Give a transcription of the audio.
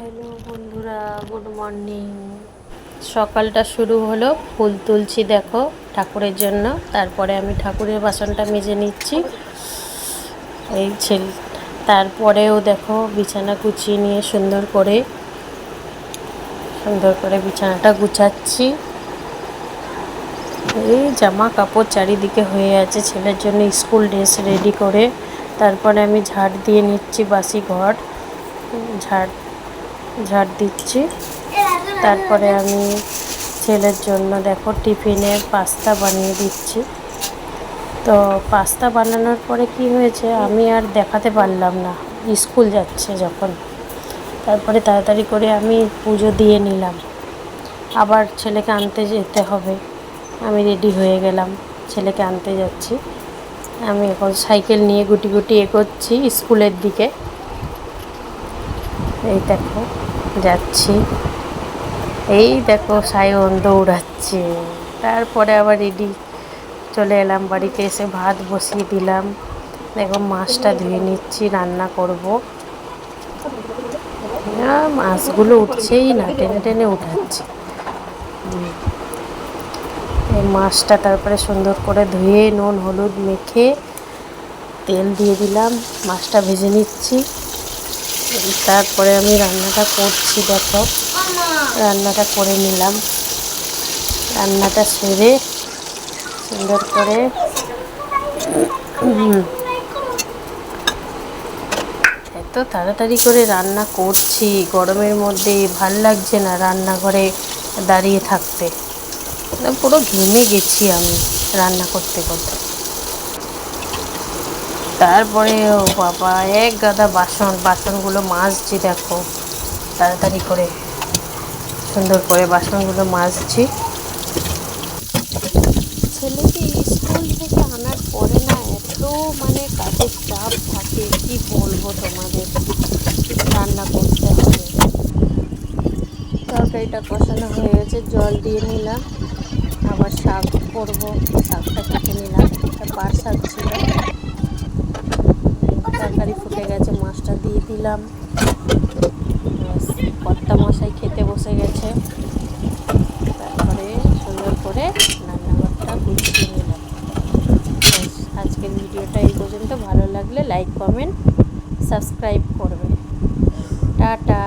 Hello বন্ধুরা, good morning. সকালটা শুরু হলো, ফুল তুলছি দেখো ঠাকুরের জন্য। তারপরে আমি ঠাকুরের বাসনটা মেজে নিচ্ছি। এই ছেলে, তারপরেও দেখো বিছানা গুছিয়ে নিয়ে সুন্দর করে সুন্দর করে বিছানাটা গুছাচ্ছি। এই জামা কাপড় চারিদিকে হয়ে আছে, ছেলের জন্য স্কুল ড্রেস রেডি করে। তারপরে আমি ঝাড় দিয়ে নিচ্ছি বাসি ঘর। ঝাড় ঝাড় দিচ্ছি। তারপরে আমি ছেলের জন্য দেখো টিফিনে পাস্তা বানিয়ে দিচ্ছি। তো পাস্তা বানানোর পরে কি হয়েছে? আমি আর দেখাতে পারলাম না। স্কুল যাচ্ছে যখন। তারপরে তাড়াতাড়ি করে আমি পুজো দিয়ে নিলাম। আবার ছেলেকে আনতে যেতে হবে। আমি রেডি হয়ে গেলাম। ছেলেকে আনতে যাচ্ছি। আমি এখন সাইকেল নিয়ে গুটি গুটি এগোচ্ছি স্কুলের দিকে। এই দেখো, যাচ্ছি। এই দেখো, সায়ন দৌড়াচ্ছে। তারপরে আবার রেডি। চলে এলাম বাড়িতে, এসে ভাত বসিয়ে দিলাম। দেখো, মাছটা ধুয়ে নিচ্ছি, রান্না করব। মাছগুলো উঠছেই না, টেনে টেনে উঠাচ্ছে। এই মাছটা তারপরে সুন্দর করে ধুয়ে, নুন, হলুদ মেখে তেল দিয়ে দিলাম। মাছটা ভেজে নিচ্ছি। তারপরে আমি রান্নাটা করছি, দেখো। রান্নাটা করে নিলাম। রান্নাটা সেরে সুন্দর করে এত তাড়াতাড়ি করে রান্না করছি, গরমের মধ্যে ভালো লাগছে না রান্নাঘরে দাঁড়িয়ে থাকতে। পুরো ঘেমে গেছি আমি রান্না করতে করতে। তারপরে, ও বাবা, এক গাদা বাসন, বাসনগুলো মাজছি দেখো, তাড়াতাড়ি করে। সুন্দর করে বাসনগুলো মাজছি। ছেলেকে স্কুল থেকে আনার পরে না এত মানে কাজের চাপ থাকে, কি বলব তোমাদের? রান্না করতে হবে। তরকারিটা কষানো হয়ে গেছে, জল দিয়ে নিলাম। আবার শাক করব, শাকটা কেটে নিলাম, একটা পার শাক ছিল। মাছটা দিয়ে দিলাম। কর্তা মশাই খেতে বসে গেছে। তারপরে সুন্দর করে রান্নাঘরটা গুছিয়ে নিলাম। আজকের ভিডিওটা এই পর্যন্ত। ভালো লাগলে লাইক কমেন্ট সাবস্ক্রাইব করবে টাটা।